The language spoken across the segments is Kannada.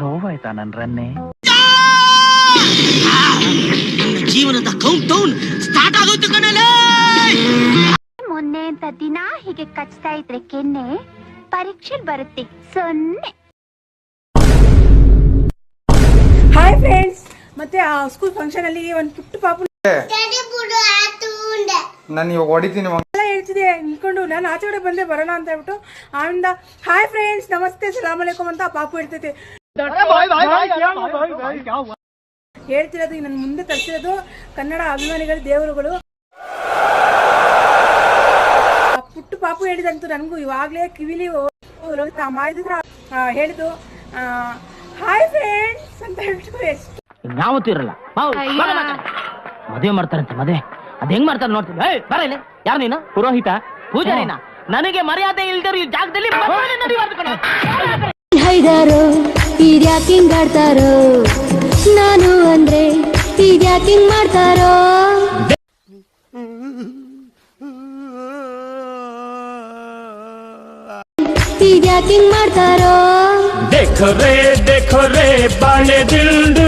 ನೋವಾಯ್ತಾ ನನ್ ರನ್ನೆ? ಜೀವನದ ಕೌಂಟ್ ಡೌನ್ ಸ್ಟಾರ್ಟ್ ಆಗೋಯ್ತು ಕಣಲೇ. ಮೊನ್ನೆ ಅಂತ ದಿನ ಹೀಗೆ ಕಚ್ತಾ ಇದ್ರೆ ಕೆನ್ನೆ ಪರೀಕ್ಷೆ ಬರುತ್ತೆ ಸೊನ್ನೆ. ಹಾಯ್ ಫ್ರೆಂಡ್ಸ್ ಮತ್ತೆ ಆ ಸ್ಕೂಲ್ ಫಂಕ್ಷನ್ ಅಲ್ಲಿ ಒಂದು ಪುಟ್ಟ ಪಾಪು ನಾನು ಇವಾಗ ಹೊಡಿತೀನಿ ನಾನು ಆಚೆ ಕಡೆ ಬಂದೆ ಬರೋಣ ಅಂತ ಹೇಳ್ಬಿಟ್ಟು ಆವಿಂದ ಹಾಯ್ ಫ್ರೆಂಡ್ಸ್ ನಮಸ್ತೆ ಸಲಾಮ್ ಅಲೈಕುಮ್ ಅಂತ ಪಾಪು ಇಡ್ತೈತಿ ಹೇಳ್ತಿರೋದು ನನ್ನ ಮುಂದೆ ತರ್ಸಿರೋದು ಕನ್ನಡ ಅಭಿಮಾನಿಗಳ ದೇವರುಗಳು. ಪುಟ್ಟು ಪಾಪು ಹೇಳಿದಂತೂ ನನಗೂ ಇವಾಗಲೇ ಕಿವಿಲಿ ಮಾಡಿದ್ರ. ಹೇಳಿದ್ದು ಹಾಯ್ ಫ್ರೆಂಡ್ಸ್ ಅಂತ ಹೇಳ್ಬಿಟ್ಟು ಎಷ್ಟು ಯಾವತ್ತೂ ಇರಲ್ಲ ಮದುವೆ ಮಾಡ್ತಾರಂತೆ ಮದುವೆ. ಅದ್ ಹೆಂಗ್ ಮಾಡ್ತಾರೆ ನೋಡ್ತೀನಿ. ಏಯ್, ಬರ ಇಲ್ಲಿ. ಯಾರು ನೀನು? ಪುರೋಹಿತ? ಪೂಜಾರಿನ ನನಗೆ ಮರ್ಯಾದೆ ಇಲ್ದಿರೋ ಈ ಜಾಗದಲ್ಲಿ ಮದುವೆ ನಡೆಯುವುದು ಕಣೋ. ಹೈದಾರೋ ಇದ್ಯಾಕಿಂಗ್ ಆಡ್ತಾರೋ ನಾನು ಅಂದ್ರೆ ಇದ್ಯಾಕಿಂಗ್ ಮಾಡ್ತಾರೋ ಇದ್ಯಾಕಿಂಗ್ ಮಾಡ್ತಾರೋ देखो रे देखो रे ಬಾಳೆ ದಿಂಡು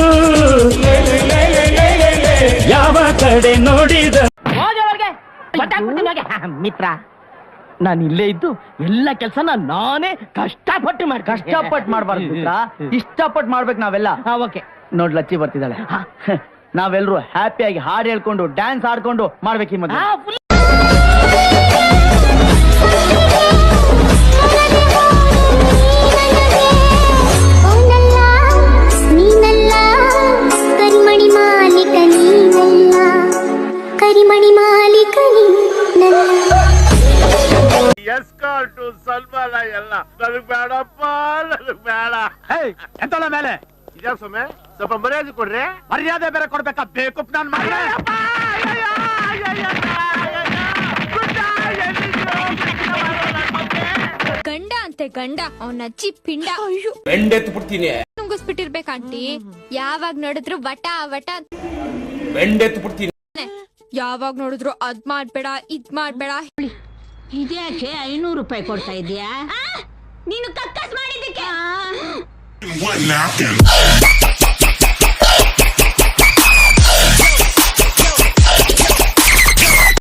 ಮಿತ್ರ. ನಾನು ಇಲ್ಲೇ ಇದ್ದು ಎಲ್ಲ ಕೆಲಸನ ನಾನೇ ಕಷ್ಟಪಟ್ಟು ಮಾಡಿ ಕಷ್ಟಪಟ್ಟು ಮಾಡ್ಬಾರ್ದು ಮಿತ್ರ. ಇಷ್ಟಪಟ್ಟು ಮಾಡ್ಬೇಕು ನಾವೆಲ್ಲ. ಓಕೆ. ನೋಡ್ ಲಚ್ಚಿ ಬರ್ತಿದ್ದಾಳೆ. ನಾವೆಲ್ಲರೂ ಹ್ಯಾಪಿಯಾಗಿ ಹಾಡು ಹೇಳ್ಕೊಂಡು ಡ್ಯಾನ್ಸ್ ಆಡ್ಕೊಂಡು ಮಾಡ್ಬೇಕು ಈ ಮದ್ವೆ. ಕರಿಮಣಿ ನೀನಲ್ಲ ಎಸ್ಕಾರ್ಟು ಎಲ್ಲ. ನನಗ್ ಬೇಡಪ್ಪ ನನಗ್ ಬೇಡ. ಎಂತಲ್ಲ ಮೇಲೆ? ಇದ್ಯಾ ಸೊಮ್ಮೆ ಸ್ವಲ್ಪ ಮರ್ಯಾದೆ ಕೊಡ್ರಿ. ಮರ್ಯಾದೆ ಬೇರೆ ಕೊಡ್ಬೇಕಾ? ಬೇಕು ನಾನು ಮಾಡ್ರೆ ಗಂಡ ಅಂತೆ ಗಂಡ ಅವನ ಅಜ್ಜಿ ಪಿಂಡ. ಬೆಂಡೆತ್ತು ಬಿಡ್ತೀನಿ ನುಂಗಿಸ್ಬಿಟ್ಟಿರ್ಬೇಕ ಆಂಟಿ. ಯಾವಾಗ ನೋಡಿದ್ರು ವಟ ವಟ ಬೆಂಡೆತ್ತು ಬಿಡ್ತೀನಿ ಯಾವಾಗ ನೋಡಿದ್ರು ಅದ್ ಮಾಡ್ಬೇಡ ಇದ್ ಮಾಡ್ಬೇಡ. ಇದ್ಯಾಕೆ ಐನೂರು ರೂಪಾಯಿ ಕೊಡ್ತಾ ಇದೀಯಾ ನೀನು ಕಕ್ಕಸ್ ಮಾಡಿದ್ದಕ್ಕೆ? ಮಾಡಿದಕ್ಕೆ napkin.